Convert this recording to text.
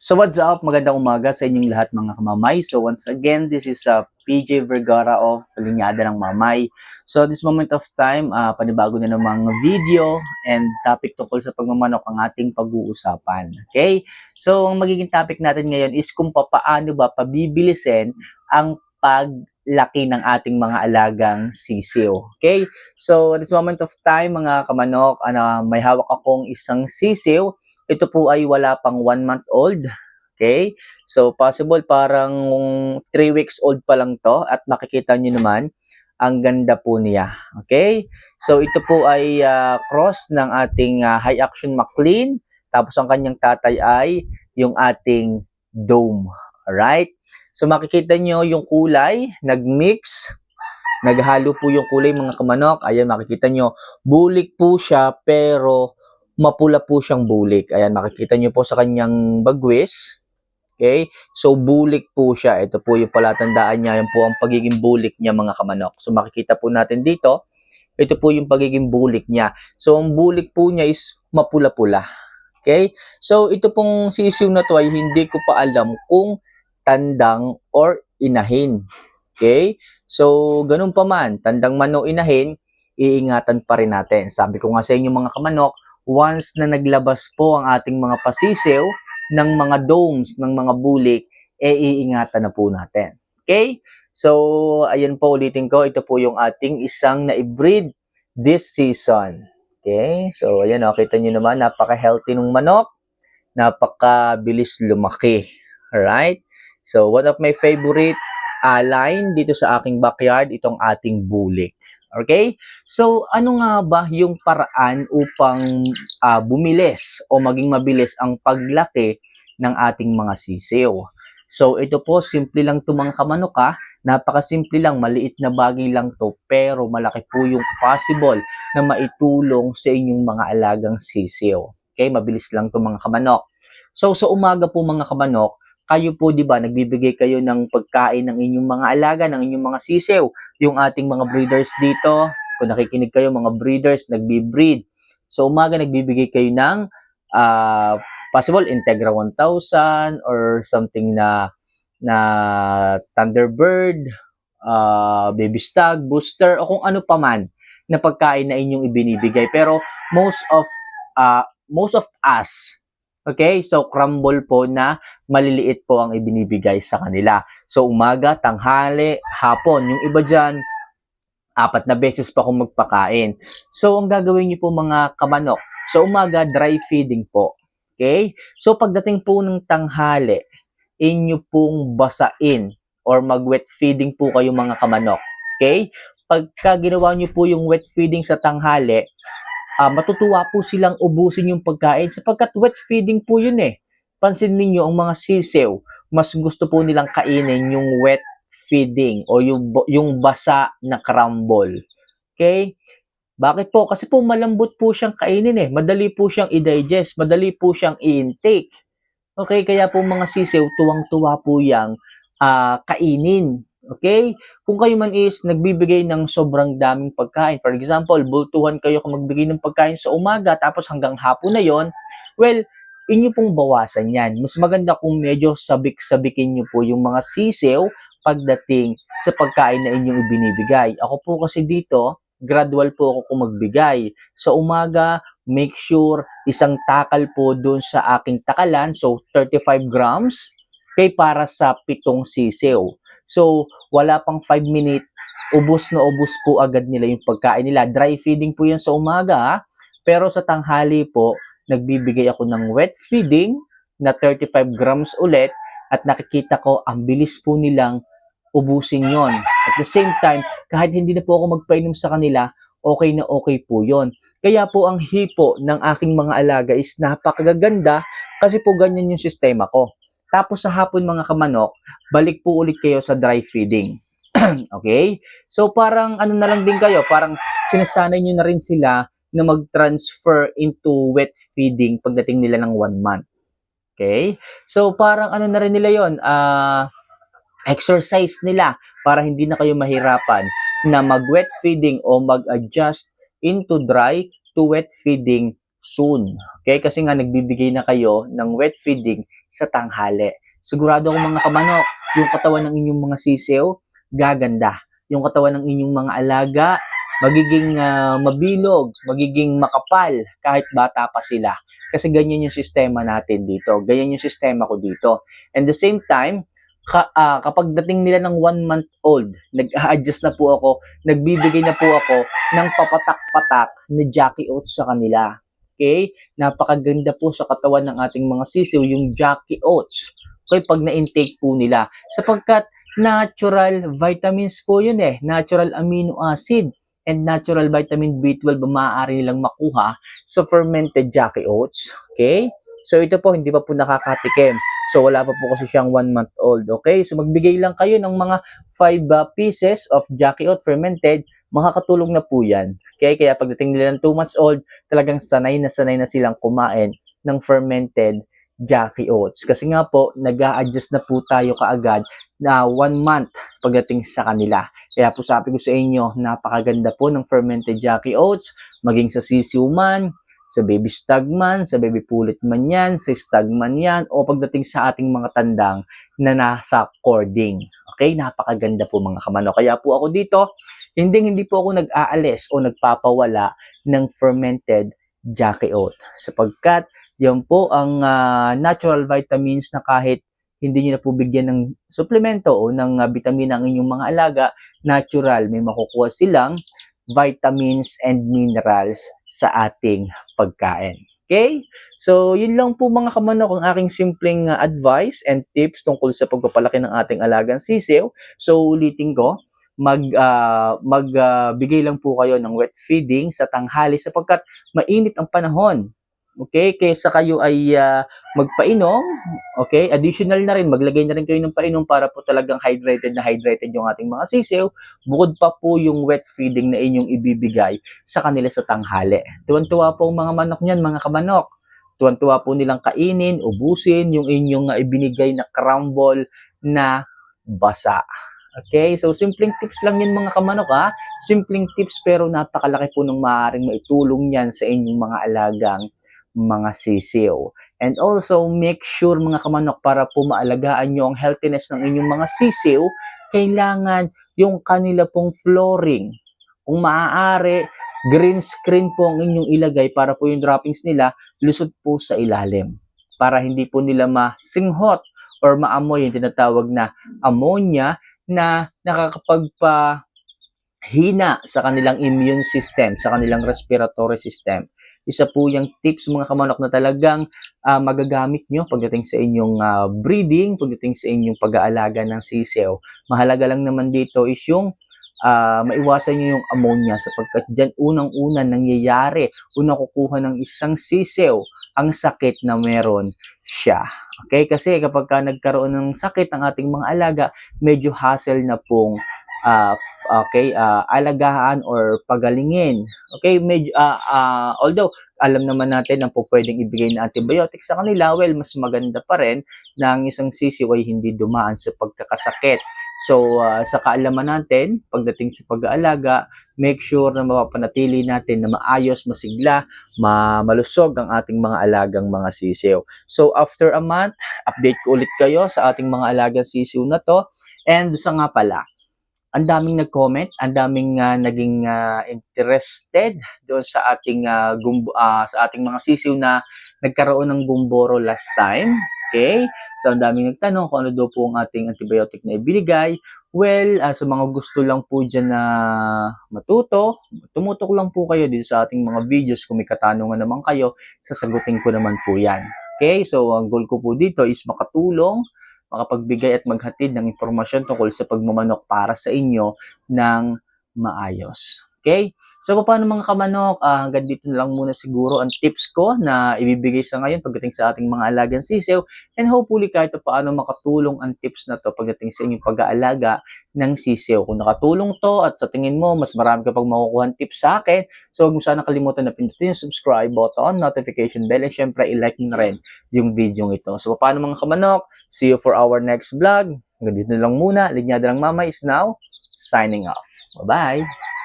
So what's up? Magandang umaga sa inyong lahat mga kamamay. So once again, this is uh, PJ Vergara of Linyada ng Mamay. So this moment of time, uh, panibago na namang video and topic tungkol sa pagmamanok ang ating pag-uusapan. Okay? So ang magiging topic natin ngayon is kung papaano ba pabibilisin ang paglaki ng ating mga alagang sisiw. Okay? So at this moment of time, mga kamanok, ano, may hawak akong isang sisiw ito po ay wala pang one month old. Okay? So, possible parang 3 weeks old pa lang to at makikita nyo naman ang ganda po niya. Okay? So, ito po ay uh, cross ng ating uh, High Action McLean. Tapos, ang kanyang tatay ay yung ating Dome. Alright? So, makikita nyo yung kulay, nag-mix. Naghalo po yung kulay mga kamanok. Ayan, makikita nyo. Bulik po siya pero mapula po siyang bulik. Ayan, makikita nyo po sa kanyang bagwis. Okay? So, bulik po siya. Ito po yung palatandaan niya. Yan po ang pagiging bulik niya mga kamanok. So, makikita po natin dito. Ito po yung pagiging bulik niya. So, ang bulik po niya is mapula-pula. Okay? So, ito pong sisiw na to ay hindi ko pa alam kung tandang or inahin. Okay? So, ganun pa man, tandang man o inahin, iingatan pa rin natin. Sabi ko nga sa inyo mga kamanok, once na naglabas po ang ating mga pasisiw ng mga domes, ng mga bulik, e iingatan na po natin. Okay? So, ayan po ulitin ko, ito po yung ating isang na-breed this season. Okay? So, ayan o, kita nyo naman, napaka-healthy ng manok, napaka-bilis lumaki. Alright? So, one of my favorite uh, line dito sa aking backyard, itong ating bulik. Okay? So, ano nga ba yung paraan upang uh, bumilis o maging mabilis ang paglaki ng ating mga sisiw? So, ito po, simple lang kamanok ha. Napakasimple lang, maliit na bagay lang to pero malaki po yung possible na maitulong sa inyong mga alagang sisiw. Okay? Mabilis lang to mga kamanok. So, sa umaga po mga kamanok, kayo po 'di ba nagbibigay kayo ng pagkain ng inyong mga alaga, ng inyong mga sisew, yung ating mga breeders dito, kung nakikinig kayo mga breeders nagbi-breed. So umaga nagbibigay kayo ng uh, possible Integra 1000 or something na na Thunderbird, uh, Baby Stag, Booster o kung ano pa man na pagkain na inyong ibinibigay. Pero most of uh, most of us Okay? So, crumble po na maliliit po ang ibinibigay sa kanila. So, umaga, tanghali, hapon. Yung iba dyan, apat na beses pa kung magpakain. So, ang gagawin niyo po mga kamanok, so umaga, dry feeding po. Okay? So, pagdating po ng tanghali, inyo pong basain or mag-wet feeding po kayo mga kamanok. Okay? Pagka ginawa niyo po yung wet feeding sa tanghali, uh, matutuwa po silang ubusin yung pagkain sapagkat wet feeding po yun eh. Pansin ninyo ang mga sisew, mas gusto po nilang kainin yung wet feeding o yung, yung basa na crumble. Okay? Bakit po? Kasi po malambot po siyang kainin eh. Madali po siyang i-digest, madali po siyang i-intake. Okay, kaya po mga sisew, tuwang-tuwa po yang uh, kainin Okay? Kung kayo man is nagbibigay ng sobrang daming pagkain, for example, bultuhan kayo kung magbigay ng pagkain sa umaga tapos hanggang hapon na yon, well, inyo pong bawasan yan. Mas maganda kung medyo sabik-sabikin nyo po yung mga sisew pagdating sa pagkain na inyong ibinibigay. Ako po kasi dito, gradual po ako kung magbigay. Sa umaga, make sure isang takal po doon sa aking takalan, so 35 grams, kay para sa pitong sisew. So, wala pang 5 minute, ubos na ubos po agad nila yung pagkain nila. Dry feeding po yan sa umaga, pero sa tanghali po, nagbibigay ako ng wet feeding na 35 grams ulit at nakikita ko ang bilis po nilang ubusin yon. At the same time, kahit hindi na po ako magpainom sa kanila, okay na okay po yon. Kaya po ang hipo ng aking mga alaga is napakaganda kasi po ganyan yung sistema ko. Tapos sa hapon mga kamanok, balik po ulit kayo sa dry feeding. okay? So parang ano na lang din kayo, parang sinasanay nyo na rin sila na mag-transfer into wet feeding pagdating nila ng one month. Okay? So parang ano na rin nila yon uh, exercise nila para hindi na kayo mahirapan na mag-wet feeding o mag-adjust into dry to wet feeding soon. Okay? Kasi nga nagbibigay na kayo ng wet feeding sa tanghali. Sigurado ako mga kamanok, yung katawan ng inyong mga sisiw, gaganda. Yung katawan ng inyong mga alaga, magiging ah, mabilog, magiging makapal kahit bata pa sila. Kasi ganyan yung sistema natin dito. Ganyan yung sistema ko dito. And the same time, ka, ah, kapag dating nila ng one month old, nag-adjust na po ako, nagbibigay na po ako ng papatak-patak na Jackie Oats sa kanila. Okay? Napakaganda po sa katawan ng ating mga sisiw, yung Jackie Oats. Okay, pag na-intake po nila. Sapagkat natural vitamins po yun eh. Natural amino acid and natural vitamin B12 ba maaari nilang makuha sa fermented Jackie Oats. Okay? So ito po, hindi pa po nakakatikim. So wala pa po kasi siyang one month old. Okay? So magbigay lang kayo ng mga 5 pieces of Jackie Oat fermented, makakatulong na po yan. Okay? Kaya pagdating nila ng 2 months old, talagang sanay na sanay na silang kumain ng fermented Jackie Oats. Kasi nga po, nag adjust na po tayo kaagad na one month pagdating sa kanila. Kaya po sabi ko sa inyo, napakaganda po ng fermented Jackie Oats, maging sa sisiw man, sa baby stag man, sa baby pulit man yan, sa stag man yan, o pagdating sa ating mga tandang na nasa cording. Okay, napakaganda po mga kamano. Kaya po ako dito, hindi hindi po ako nag-aalis o nagpapawala ng fermented Jackie Oat. Sapagkat yan po ang ah, natural vitamins na kahit hindi nyo na po bigyan ng suplemento o ng ah, vitamina ang inyong mga alaga, natural, may makukuha silang vitamins and minerals sa ating pagkain. Okay? So, yun lang po mga kamanok ang aking simpleng ah, advice and tips tungkol sa pagpapalaki ng ating alagang sisiw. So, ulitin ko, mag ah, magbigay lang po kayo ng wet feeding sa tanghali sapagkat mainit ang panahon. Okay, kaysa kayo ay ah, magpainom, okay, additional na rin, maglagay na rin kayo ng painom para po talagang hydrated na hydrated yung ating mga sisiw, bukod pa po yung wet feeding na inyong ibibigay sa kanila sa tanghali. Tuwan-tuwa po ang mga manok niyan, mga kamanok. Tuwan-tuwa po nilang kainin, ubusin yung inyong ah, ibinigay na crumble na basa. Okay, so simpleng tips lang yun mga kamanok ha. Simpleng tips pero napakalaki po ng maaaring maitulong yan sa inyong mga alagang mga sisiw. And also, make sure mga kamanok para po maalagaan nyo ang healthiness ng inyong mga sisiw, kailangan yung kanila pong flooring. Kung maaari, green screen po ang inyong ilagay para po yung droppings nila lusot po sa ilalim. Para hindi po nila masinghot or maamoy yung tinatawag na ammonia na nakakapagpa hina sa kanilang immune system, sa kanilang respiratory system. Isa po yung tips mga kamanok na talagang ah, magagamit nyo pagdating sa inyong ah, breeding, pagdating sa inyong pag-aalaga ng sisiw. Mahalaga lang naman dito is yung ah, maiwasan nyo yung ammonia sapagkat dyan unang-una nangyayari, unang kukuha ng isang sisiw ang sakit na meron siya. Okay? Kasi kapag ka nagkaroon ng sakit ang ating mga alaga, medyo hassle na pong ah, okay, ah, alagaan or pagalingin. Okay, medyo ah, ah, although alam naman natin na po pwedeng ibigay na antibiotics sa kanila, well, mas maganda pa rin na ang isang sisiw hindi dumaan sa pagkakasakit. So, ah, sa kaalaman natin, pagdating sa pag-aalaga, make sure na mapapanatili natin na maayos, masigla, ma malusog ang ating mga alagang mga sisiw. So, after a month, update ko ulit kayo sa ating mga alagang sisiw na to. And sa nga pala, ang daming nag-comment, ang daming ah, naging ah, interested doon sa ating ah, gumbo, ah, sa ating mga sisiw na nagkaroon ng gumboro last time. Okay? So, ang daming nagtanong kung ano daw po ang ating antibiotic na ibinigay. Well, ah, sa mga gusto lang po dyan na matuto, tumutok lang po kayo dito sa ating mga videos. Kung may katanungan naman kayo, sasagutin ko naman po yan. Okay? So, ang goal ko po dito is makatulong makapagbigay at maghatid ng impormasyon tungkol sa pagmamanok para sa inyo ng maayos. Okay? So, paano mga kamanok? Ah, hanggang dito na lang muna siguro ang tips ko na ibibigay sa ngayon pagdating sa ating mga alagang sisiw. And hopefully kahit pa paano makatulong ang tips na to pagdating sa inyong pag-aalaga ng sisiw. Kung nakatulong to at sa tingin mo mas marami ka pang makukuha tips sa akin, so huwag mo sana kalimutan na pindutin yung subscribe button, notification bell, and syempre i-like na rin yung video ito. So, paano mga kamanok? See you for our next vlog. Hanggang dito na lang muna. Linyada ng Mama is now signing off. Bye-bye!